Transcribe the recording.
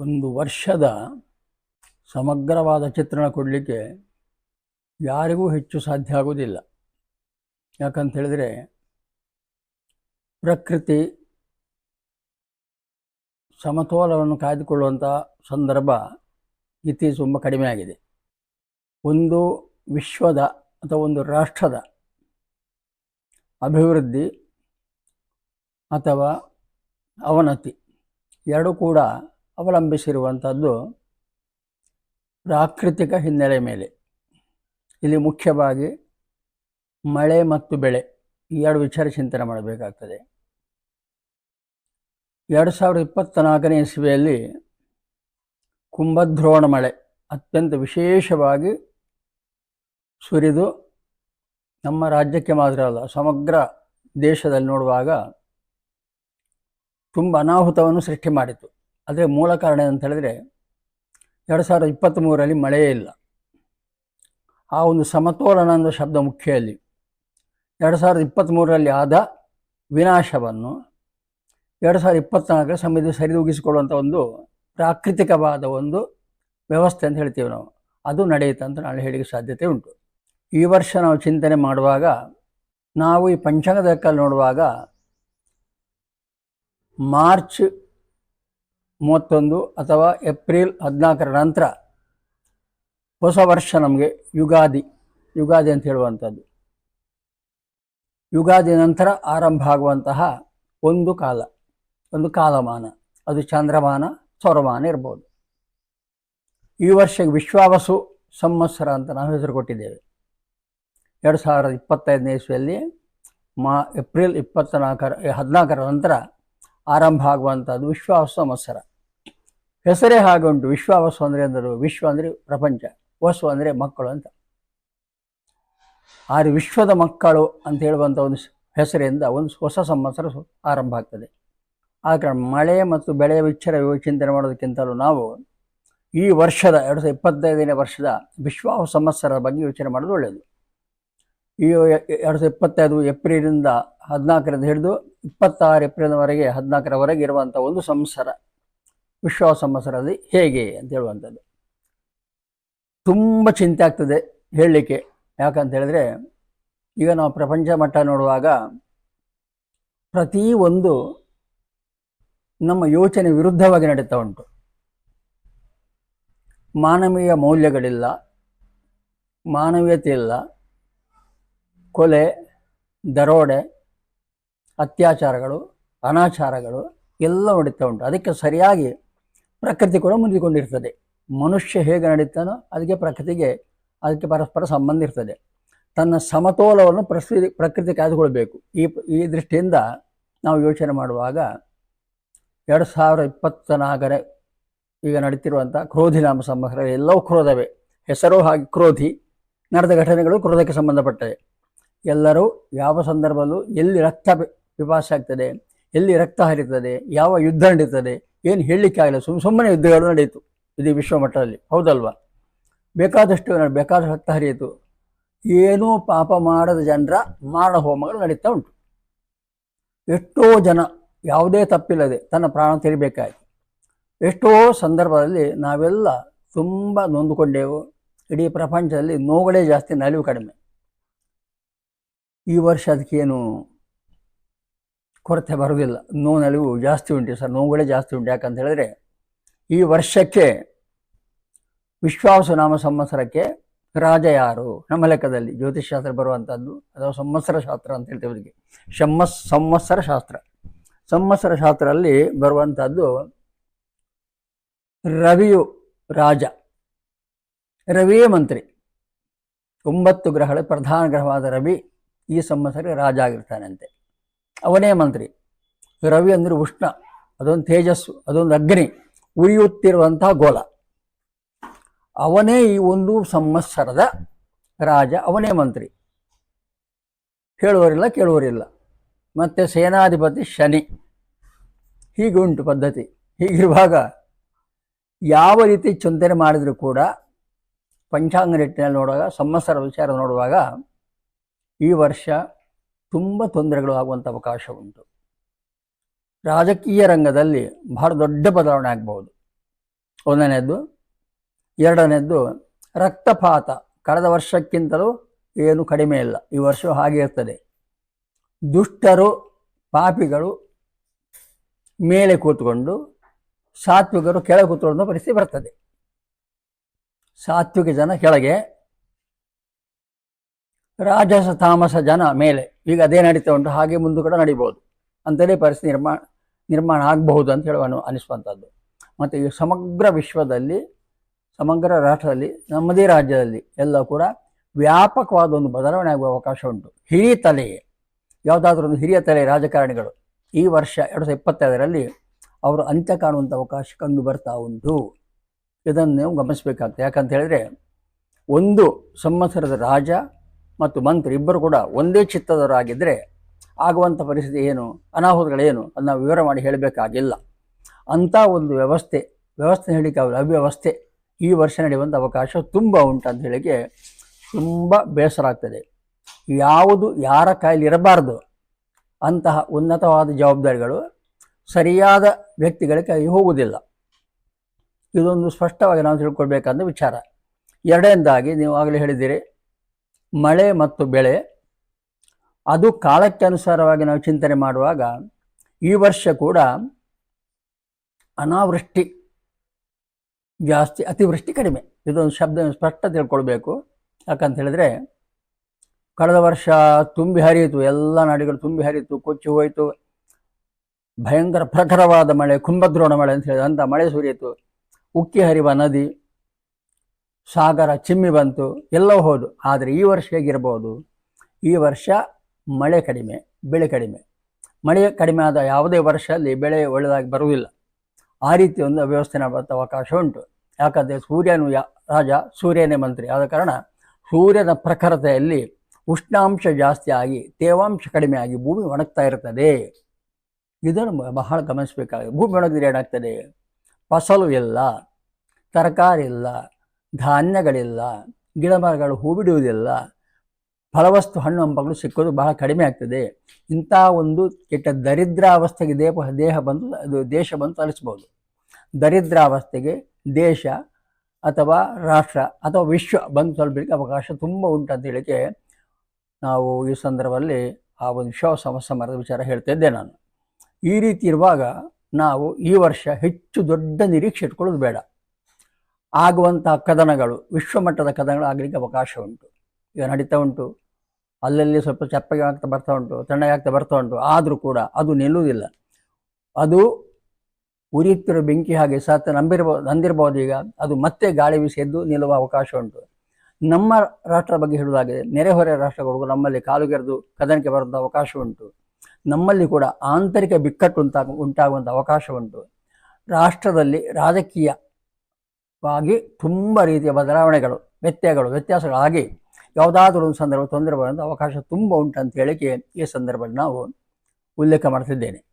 ಒಂದು ವರ್ಷದ ಸಮಗ್ರವಾದ ಚಿತ್ರಣ ಕೊಡಲಿಕ್ಕೆ ಯಾರಿಗೂ ಹೆಚ್ಚು ಸಾಧ್ಯ ಆಗೋದಿಲ್ಲ ಯಾಕಂತ ಹೇಳಿದರೆ ಪ್ರಕೃತಿ ಸಮತೋಲನವನ್ನು ಕಾಯ್ದುಕೊಳ್ಳುವಂಥ ಸಂದರ್ಭ ಇತಿ ತುಂಬ ಕಡಿಮೆ ಆಗಿದೆ. ಒಂದು ವಿಶ್ವದ ಅಥವಾ ಒಂದು ರಾಷ್ಟ್ರದ ಅಭಿವೃದ್ಧಿ ಅಥವಾ ಅವನತಿ ಎರಡೂ ಕೂಡ ಅವಲಂಬಿಸಿರುವಂಥದ್ದು ಪ್ರಾಕೃತಿಕ ಹಿನ್ನೆಲೆ ಮೇಲೆ. ಇಲ್ಲಿ ಮುಖ್ಯವಾಗಿ ಮಳೆ ಮತ್ತು ಬೆಳೆ ಈ ಎರಡು ವಿಚಾರ ಚಿಂತನೆ ಮಾಡಬೇಕಾಗ್ತದೆ. ಎರಡು ಸಾವಿರದ ಇಪ್ಪತ್ತ ನಾಲ್ಕನೇ ಇಸ್ವಿಯಲ್ಲಿ ಕುಂಭದ್ರೋಣ ಮಳೆ ಅತ್ಯಂತ ವಿಶೇಷವಾಗಿ ಸುರಿದು ನಮ್ಮ ರಾಜ್ಯಕ್ಕೆ ಮಾತ್ರ ಅಲ್ಲ, ಸಮಗ್ರ ದೇಶದಲ್ಲಿ ನೋಡುವಾಗ ತುಂಬ ಅನಾಹುತವನ್ನು ಸೃಷ್ಟಿ ಮಾಡಿತು. ಅದರ ಮೂಲ ಕಾರಣ ಅಂತ ಹೇಳಿದ್ರೆ ಎರಡು ಸಾವಿರದ ಇಪ್ಪತ್ತ್ಮೂರರಲ್ಲಿ ಮಳೆಯೇ ಇಲ್ಲ. ಆ ಒಂದು ಸಮತೋಲನ ಅನ್ನೋ ಶಬ್ದ ಮುಖ್ಯ ಅಲ್ಲಿ. ಎರಡು ಸಾವಿರದ ಇಪ್ಪತ್ತ್ಮೂರರಲ್ಲಿ ಆದ ವಿನಾಶವನ್ನು ಎರಡು ಸಾವಿರದ ಇಪ್ಪತ್ತ್ನಾಲ್ಕರ ಸಮಯದ ಸರಿದೂಗಿಸಿಕೊಳ್ಳುವಂಥ ಒಂದು ಪ್ರಾಕೃತಿಕವಾದ ಒಂದು ವ್ಯವಸ್ಥೆ ಅಂತ ಹೇಳ್ತೀವಿ ನಾವು. ಅದು ನಡೆಯುತ್ತೆ ಅಂತ ನಾಳೆ ಹೇಳಿಕೆ ಸಾಧ್ಯತೆ ಉಂಟು. ಈ ವರ್ಷ ನಾವು ಚಿಂತನೆ ಮಾಡುವಾಗ, ನಾವು ಈ ಪಂಚಾಂಗದ ಲೆಕ್ಕಲ್ಲಿ ನೋಡುವಾಗ ಮಾರ್ಚ್ ಮೂವತ್ತೊಂದು ಅಥವಾ ಏಪ್ರಿಲ್ ಹದಿನಾಲ್ಕರ ನಂತರ ಹೊಸ ವರ್ಷ ನಮಗೆ ಯುಗಾದಿ ಯುಗಾದಿ ಅಂತ ಹೇಳುವಂಥದ್ದು. ಯುಗಾದಿ ನಂತರ ಆರಂಭ ಆಗುವಂತಹ ಒಂದು ಕಾಲ, ಒಂದು ಕಾಲಮಾನ. ಅದು ಚಂದ್ರಮಾನ, ಸೌರಮಾನ ಇರ್ಬೋದು. ಈ ವರ್ಷ ವಿಶ್ವಾವಸು ಸಂವತ್ಸರ ಅಂತ ನಾವು ಹೆಸರು ಕೊಟ್ಟಿದ್ದೇವೆ. ಎರಡು ಸಾವಿರದ ಇಪ್ಪತ್ತೈದನೇ ಇಸ್ವಿಯಲ್ಲಿ ಮಾ, ಏಪ್ರಿಲ್ ಇಪ್ಪತ್ತ ನಾಲ್ಕರ ಹದಿನಾಲ್ಕರ ನಂತರ ಆರಂಭ ಆಗುವಂಥದ್ದು ವಿಶ್ವಾವಸು ಸಂವತ್ಸರ. ಹೆಸರೇ ಹಾಗೆ ಉಂಟು ವಿಶ್ವಾವಸು ಅಂದರೆ ಎಂದರು. ವಿಶ್ವ ಅಂದರೆ ಪ್ರಪಂಚ ವಸು ಅಂದರೆ ಮಕ್ಕಳು ಅಂತ. ಆರು ವಿಶ್ವದ ಮಕ್ಕಳು ಅಂತ ಹೇಳುವಂಥ ಒಂದು ಹೆಸರಿಂದ ಒಂದು ಹೊಸ ಸಂವತ್ಸರ ಆರಂಭ ಆಗ್ತದೆ. ಆ ಕಾರಣ ಮಳೆ ಮತ್ತು ಬೆಳೆಯ ವಿಚ್ಛರ ಚಿಂತನೆ ಮಾಡೋದಕ್ಕಿಂತಲೂ ನಾವು ಈ ವರ್ಷದ, ಎರಡು ಸಾವಿರದ ಇಪ್ಪತ್ತೈದನೇ ವರ್ಷದ ವಿಶ್ವ ಸಂವತ್ಸರದ ಬಗ್ಗೆ ಯೋಚನೆ ಮಾಡೋದು ಒಳ್ಳೆಯದು. ಈ ಎರಡು ಸಾವಿರದ ಇಪ್ಪತ್ತೈದು ಏಪ್ರಿಲಿಂದ ಹದಿನಾಲ್ಕರಿಂದ ಹಿಡಿದು ಇಪ್ಪತ್ತಾರು ಏಪ್ರಿಲ್ವರೆಗೆ ಹದಿನಾಲ್ಕರವರೆಗೆ ಇರುವಂಥ ಒಂದು ಸಂವತ್ಸರ. ವಿಶ್ವ ಸಂವತ್ಸರದಲ್ಲಿ ಹೇಗೆ ಅಂತ ಹೇಳುವಂಥದ್ದು. ತುಂಬ ಚಿಂತೆ ಆಗ್ತದೆ ಹೇಳಲಿಕ್ಕೆ. ಯಾಕಂತ ಹೇಳಿದ್ರೆ, ಈಗ ನಾವು ಪ್ರಪಂಚ ಮಟ್ಟ ನೋಡುವಾಗ ಪ್ರತಿ ಒಂದು ನಮ್ಮ ಯೋಚನೆ ವಿರುದ್ಧವಾಗಿ ನಡೀತಾ ಉಂಟು. ಮಾನವೀಯ ಮೌಲ್ಯಗಳಿಲ್ಲ, ಮಾನವೀಯತೆ ಇಲ್ಲ, ಕೊಲೆ, ದರೋಡೆ, ಅತ್ಯಾಚಾರಗಳು, ಅನಾಚಾರಗಳು ಎಲ್ಲ ನಡೀತಾ ಉಂಟು. ಅದಕ್ಕೆ ಸರಿಯಾಗಿ ಪ್ರಕೃತಿ ಕೂಡ ಮುಂದಿಕೊಂಡಿರ್ತದೆ ಮನುಷ್ಯ ಹೇಗೆ ನಡೀತಾನೋ ಅದಕ್ಕೆ ಪ್ರಕೃತಿಗೆ, ಅದಕ್ಕೆ ಪರಸ್ಪರ ಸಂಬಂಧ ಇರ್ತದೆ. ತನ್ನ ಸಮತೋಲವನ್ನು ಪ್ರಕೃತಿ ಪ್ರಕೃತಿ ಕಾಯ್ದುಕೊಳ್ಬೇಕು. ಈ ಈ ದೃಷ್ಟಿಯಿಂದ ನಾವು ಯೋಚನೆ ಮಾಡುವಾಗ ಎರಡು ಸಾವಿರ ಇಪ್ಪತ್ತ ನಾಲ್ಕನೇ ಈಗ ನಡೀತಿರುವಂಥ ಕ್ರೋಧಿ ನಾಮ ಸಂವತ್ಸರ ಎಲ್ಲವೂ ಕ್ರೋಧವೇ. ಹೆಸರು ಹಾಗೆ ಕ್ರೋಧಿ, ನಡೆದ ಘಟನೆಗಳು ಕ್ರೋಧಕ್ಕೆ ಸಂಬಂಧಪಟ್ಟವೆ. ಎಲ್ಲರೂ ಯಾವ ಸಂದರ್ಭದಲ್ಲೂ ಎಲ್ಲಿ ರಕ್ತ ಪಿಪಾಸೆ ಆಗ್ತದೆ, ಎಲ್ಲಿ ರಕ್ತ ಹರಿತದೆ, ಯಾವ ಯುದ್ಧ ನಡೀತದೆ ಏನು ಹೇಳಲಿಕ್ಕೆ ಆಗಲ್ಲ. ಸುಮ್ಮ ಸುಮ್ಮನೆ ಯುದ್ಧಗಳು ನಡೆಯಿತು. ಇದು ವಿಶ್ವ ಮಟ್ಟದಲ್ಲಿ. ಹೌದಲ್ವಾ? ಬೇಕಾದಷ್ಟು ಬೇಕಾದಷ್ಟು ರಕ್ತ ಹರಿಯಿತು. ಏನೂ ಪಾಪ ಮಾಡದ ಜನರ ಮಾರಣ ಹೋಮಗಳು ನಡೀತಾ ಉಂಟು. ಎಷ್ಟೋ ಜನ ಯಾವುದೇ ತಪ್ಪಿಲ್ಲದೆ ತನ್ನ ಪ್ರಾಣ ತೆರಿಬೇಕಾಯಿತು ಎಷ್ಟೋ ಸಂದರ್ಭದಲ್ಲಿ ನಾವೆಲ್ಲ ತುಂಬ ನೊಂದುಕೊಂಡೆವು. ಇಡೀ ಪ್ರಪಂಚದಲ್ಲಿ ನೋವುಗಳೇ ಜಾಸ್ತಿ, ನಲಿವು ಕಡಿಮೆ. ಈ ವರ್ಷ ಅದಕ್ಕೇನು ಕೊರತೆ ಬರುವುದಿಲ್ಲ. ನೋವು ಜಾಸ್ತಿ ಉಂಟು ಸರ್, ನೋವುಗಳೇ ಜಾಸ್ತಿ ಉಂಟು. ಯಾಕಂತ ಹೇಳಿದ್ರೆ ಈ ವರ್ಷಕ್ಕೆ ವಿಶ್ವಾಸ ನಾಮ ಸಂವತ್ಸರಕ್ಕೆ ರಾಜ ಯಾರು? ನಮ್ಮ ಲೆಕ್ಕದಲ್ಲಿ ಜ್ಯೋತಿಷ್ಶಾಸ್ತ್ರ ಬರುವಂಥದ್ದು ಅಥವಾ ಸಂವತ್ಸರ ಶಾಸ್ತ್ರ ಅಂತ ಹೇಳ್ತೇವೆ ಅದಕ್ಕೆ ಶಮ್ಮಸ್ ಸಂವತ್ಸರ ಶಾಸ್ತ್ರ. ಸಂವತ್ಸರ ಶಾಸ್ತ್ರದಲ್ಲಿ ಬರುವಂಥದ್ದು ರವಿಯು ರಾಜ, ರವಿಯೇ ಮಂತ್ರಿ. ಒಂಬತ್ತು ಗ್ರಹಗಳ ಪ್ರಧಾನ ಗ್ರಹವಾದ ರವಿ ಈ ಸಂವತ್ಸರ ರಾಜ ಆಗಿರ್ತಾನಂತೆ. ಅವನೇ ಮಂತ್ರಿ. ರವಿ ಅಂದರೆ ಉಷ್ಣ, ಅದೊಂದು ತೇಜಸ್ಸು, ಅದೊಂದು ಅಗ್ನಿ, ಉರಿಯುತ್ತಿರುವಂತಹ ಗೋಲ ಅವನೇ ಈ ಒಂದು ಸಂವತ್ಸರದ ರಾಜ, ಅವನೇ ಮಂತ್ರಿ. ಹೇಳುವರಿಲ್ಲ ಕೇಳುವರಿಲ್ಲ ಮತ್ತು ಸೇನಾಧಿಪತಿ ಶನಿ. ಹೀಗೆ ಉಂಟು ಪದ್ಧತಿ. ಹೀಗಿರುವಾಗ ಯಾವ ರೀತಿ ಚಿಂತನೆ ಮಾಡಿದರೂ ಕೂಡ ಪಂಚಾಂಗ ನಿಟ್ಟಿನಲ್ಲಿ ನೋಡುವಾಗ, ಸಂವತ್ಸರ ವಿಚಾರ ನೋಡುವಾಗ ಈ ವರ್ಷ ತುಂಬ ತೊಂದರೆಗಳು ಆಗುವಂಥ ಅವಕಾಶ ಉಂಟು. ರಾಜಕೀಯ ರಂಗದಲ್ಲಿ ಬಹಳ ದೊಡ್ಡ ಬದಲಾವಣೆ ಆಗ್ಬೋದು ಒಂದನೆಯದ್ದು ಎರಡನೆಯದ್ದು ರಕ್ತಪಾತ. ಕಳೆದ ವರ್ಷಕ್ಕಿಂತಲೂ ಏನು ಕಡಿಮೆ ಇಲ್ಲ. ಈ ವರ್ಷ ಹಾಗೆ ಇರ್ತದೆ. ದುಷ್ಟರು, ಪಾಪಿಗಳು ಮೇಲೆ ಕೂತ್ಕೊಂಡು ಸಾತ್ವಿಕರು ಕೆಳಗೆ ಕೂತ್ಕೊಂಡು ಪರಿಸ್ಥಿತಿ ಬರ್ತದೆ. ಸಾತ್ವಿಕ ಜನ ಕೆಳಗೆ, ರಾಜಸ ತಾಮಸ ಜನ ಮೇಲೆ. ಈಗ ಅದೇ ನಡೀತಾ ಉಂಟು, ಹಾಗೆ ಮುಂದೆ ಕೂಡ ನಡಿಬೋದು ಅಂತಲೇ ಪರಿಸ್ಥಿತಿ ನಿರ್ಮಾಣ ನಿರ್ಮಾಣ ಆಗಬಹುದು ಅಂತ ಹೇಳುವ ಅನು, ಅನಿಸುವಂಥದ್ದು. ಮತ್ತು ಈ ಸಮಗ್ರ ವಿಶ್ವದಲ್ಲಿ, ಸಮಗ್ರ ರಾಷ್ಟ್ರದಲ್ಲಿ, ನಮ್ಮದೇ ರಾಜ್ಯದಲ್ಲಿ ಎಲ್ಲ ಕೂಡ ವ್ಯಾಪಕವಾದ ಒಂದು ಬದಲಾವಣೆ ಆಗುವ ಅವಕಾಶ ಉಂಟು. ಹಿರಿಯ ತಲೆಯೇ, ಯಾವುದಾದ್ರೂ ಒಂದು ಹಿರಿಯ ತಲೆ ರಾಜಕಾರಣಿಗಳು ಈ ವರ್ಷ ಎರಡು ಸಾವಿರದ ಇಪ್ಪತ್ತೈದರಲ್ಲಿ ಅವರು ಅಂತ್ಯ ಕಾಣುವಂಥ ಅವಕಾಶ ಕಂಡು ಬರ್ತಾ ಉಂಟು. ಇದನ್ನು ನೀವು ಗಮನಿಸಬೇಕಾಗ್ತದೆ. ಯಾಕಂತ ಹೇಳಿದ್ರೆ, ಒಂದು ಸಂವತ್ಸರದ ರಾಜ ಮತ್ತು ಮಂತ್ರಿ ಇಬ್ಬರು ಕೂಡ ಒಂದೇ ಚಿತ್ತದವರಾಗಿದ್ದರೆ ಆಗುವಂಥ ಪರಿಸ್ಥಿತಿ ಏನು, ಅನಾಹುತಗಳೇನು ಅದನ್ನ ವಿವರ ಮಾಡಿ ಹೇಳಬೇಕಾಗಿಲ್ಲ. ಅಂಥ ಒಂದು ವ್ಯವಸ್ಥೆ ವ್ಯವಸ್ಥೆ ಹೇಳಿಕೆ ಅವರ ಅವ್ಯವಸ್ಥೆ ಈ ವರ್ಷ ನಡೆಯುವಂಥ ಅವಕಾಶ ತುಂಬ ಅಂತ ಹೇಳಿಕೆ ತುಂಬ ಬೇಸರ ಆಗ್ತದೆ. ಯಾವುದು ಯಾರ ಕಾಯಿಲೆ ಇರಬಾರ್ದು ಅಂತಹ ಉನ್ನತವಾದ ಜವಾಬ್ದಾರಿಗಳು ಸರಿಯಾದ ವ್ಯಕ್ತಿಗಳ ಕೈ ಹೋಗುವುದಿಲ್ಲ. ಇದೊಂದು ಸ್ಪಷ್ಟವಾಗಿ ನಾವು ತಿಳ್ಕೊಳ್ಬೇಕಾದ ವಿಚಾರ. ಎರಡನೇದಾಗಿ ನೀವು ಆಗಲೇ ಹೇಳಿದ್ದೀರಿ ಮಳೆ ಮತ್ತು ಬೆಳೆ, ಅದು ಕಾಲಕ್ಕೆ ಅನುಸಾರವಾಗಿ ನಾವು ಚಿಂತನೆ ಮಾಡುವಾಗ ಈ ವರ್ಷ ಕೂಡ ಅನಾವೃಷ್ಟಿ ಜಾಸ್ತಿ, ಅತಿವೃಷ್ಟಿ ಕಡಿಮೆ. ಇದೊಂದು ಶಬ್ದ ಸ್ಪಷ್ಟ ತಿಳ್ಕೊಳ್ಬೇಕು. ಯಾಕಂತ ಹೇಳಿದ್ರೆ ಕಳೆದ ವರ್ಷ ತುಂಬಿ ಹರಿಯಿತು, ಎಲ್ಲ ನಾಡಿಗಳು ತುಂಬಿ ಹರಿಯಿತು, ಕೊಚ್ಚಿ ಹೋಯಿತು. ಭಯಂಕರ ಪ್ರಖರವಾದ ಮಳೆ, ಕುಂಭದ್ರೋಣ ಮಳೆ ಅಂತ ಹೇಳಿದ ಅಂಥ ಮಳೆ ಸುರಿಯಿತು. ಉಕ್ಕಿ ಹರಿವ ನದಿ ಸಾಗರ ಚಿಮ್ಮಿ ಬಂತು, ಎಲ್ಲ ಹೋದು. ಆದರೆ ಈ ವರ್ಷ ಹೇಗಿರ್ಬೋದು? ಈ ವರ್ಷ ಮಳೆ ಕಡಿಮೆ, ಬೆಳೆ ಕಡಿಮೆ. ಮಳೆ ಕಡಿಮೆ ಆದ ಯಾವುದೇ ವರ್ಷದಲ್ಲಿ ಬೆಳೆ ಒಳ್ಳೆಯದಾಗಿ ಬರುವುದಿಲ್ಲ. ಆ ರೀತಿ ಒಂದು ಅವ್ಯವಸ್ಥೆ ಮಾಡುವಂಥ ಅವಕಾಶ ಉಂಟು. ಯಾಕಂದರೆ ಸೂರ್ಯನು ಯಾ, ರಾಜ, ಸೂರ್ಯನೇ ಮಂತ್ರಿ. ಆದ ಕಾರಣ ಸೂರ್ಯನ ಪ್ರಖರತೆಯಲ್ಲಿ ಉಷ್ಣಾಂಶ ಜಾಸ್ತಿ ಆಗಿ, ತೇವಾಂಶ ಕಡಿಮೆ ಆಗಿ ಭೂಮಿ ಒಣಗ್ತಾ ಇರ್ತದೆ. ಇದನ್ನು ಬಹಳ ಗಮನಿಸಬೇಕಾಗಿದೆ. ಭೂಮಿ ಒಣಗಿದ್ರೆ ಏನಾಗ್ತದೆ? ಫಸಲು ಇಲ್ಲ, ತರಕಾರಿ ಇಲ್ಲ ಧಾನ್ಯಗಳಿಲ್ಲ ಗಿಡ ಮರಗಳು ಹೂ ಬಿಡುವುದಿಲ್ಲ ಫಲವಸ್ತು ಹಣ್ಣು ಹಂಪಗಳು ಸಿಕ್ಕೋದು ಬಹಳ ಕಡಿಮೆ ಆಗ್ತದೆ. ಇಂಥ ಒಂದು ಕೆಟ್ಟ ದರಿದ್ರಾವಸ್ಥೆಗೆ ದೇಹ ದೇಹ ಬಂದು, ಅದು ದೇಶ ಬಂದು ತಲಿಸ್ಬೋದು ದರಿದ್ರಾವಸ್ಥೆಗೆ ದೇಶ ಅಥವಾ ರಾಷ್ಟ್ರ ಅಥವಾ ವಿಶ್ವ ಬಂದು ತಲುಪಲಿಕ್ಕೆ ಅವಕಾಶ ತುಂಬ ಉಂಟು ಅಂತ ಹೇಳಿಕೆ ನಾವು ಈ ಸಂದರ್ಭದಲ್ಲಿ ಆ ಒಂದು ವಿಶ್ವ ಸಮರದ ವಿಚಾರ ಹೇಳ್ತಿದ್ದೆ ನಾನು. ಈ ರೀತಿ ಇರುವಾಗ ನಾವು ಈ ವರ್ಷ ಹೆಚ್ಚು ದೊಡ್ಡ ನಿರೀಕ್ಷೆ ಇಟ್ಕೊಳ್ಳೋದು ಬೇಡ. ಆಗುವಂತಹ ಕದನಗಳು, ವಿಶ್ವಮಟ್ಟದ ಕದನಗಳು ಆಗಲಿಕ್ಕೆ ಅವಕಾಶ ಉಂಟು. ಈಗ ನಡೀತಾ ಉಂಟು. ಅಲ್ಲಲ್ಲಿ ಸ್ವಲ್ಪ ಚಪ್ಪಗೆ ಆಗ್ತಾ ಬರ್ತಾ ಉಂಟು, ತಣ್ಣಗೆ ಆಗ್ತಾ ಬರ್ತಾ ಉಂಟು. ಆದರೂ ಕೂಡ ಅದು ನಿಲ್ಲುವುದಿಲ್ಲ. ಅದು ಉರಿಯುತ್ತಿರುವ ಬೆಂಕಿ ಹಾಗೆ ಸತ್ತ ನಂಬಿರ್ಬೋದು ನಂದಿರ್ಬೋದು ಈಗ. ಅದು ಮತ್ತೆ ಗಾಳಿ ಬೀಸಿ ಎದ್ದು ನಿಲ್ಲುವ ಅವಕಾಶ ಉಂಟು. ನಮ್ಮ ರಾಷ್ಟ್ರದ ಬಗ್ಗೆ ಹೇಳುವುದಾಗಿದೆ ನೆರೆಹೊರೆ ರಾಷ್ಟ್ರಗಳಿಗೂ ನಮ್ಮಲ್ಲಿ ಕಾಲುಗೆರೆದು ಕದನಕ್ಕೆ ಬರುವಂಥ ಅವಕಾಶ ಉಂಟು. ನಮ್ಮಲ್ಲಿ ಕೂಡ ಆಂತರಿಕ ಬಿಕ್ಕಟ್ಟು ಉಂಟಾಗ ಉಂಟಾಗುವಂಥ ಅವಕಾಶ ಉಂಟು. ರಾಷ್ಟ್ರದಲ್ಲಿ ರಾಜಕೀಯವಾಗಿ ತುಂಬ ರೀತಿಯ ಬದಲಾವಣೆಗಳು, ವ್ಯತ್ಯಯಗಳು, ವ್ಯತ್ಯಾಸಗಳಾಗಿ ಯಾವುದಾದ್ರೂ ಒಂದು ಸಂದರ್ಭ ತೊಂದರೆ ಬರುವಂಥ ಅವಕಾಶ ತುಂಬ ಉಂಟು ಅಂತ ಹೇಳಿಕೆ ಈ ಸಂದರ್ಭದಲ್ಲಿ ನಾವು ಉಲ್ಲೇಖ ಮಾಡ್ತಿದ್ದೇನೆ.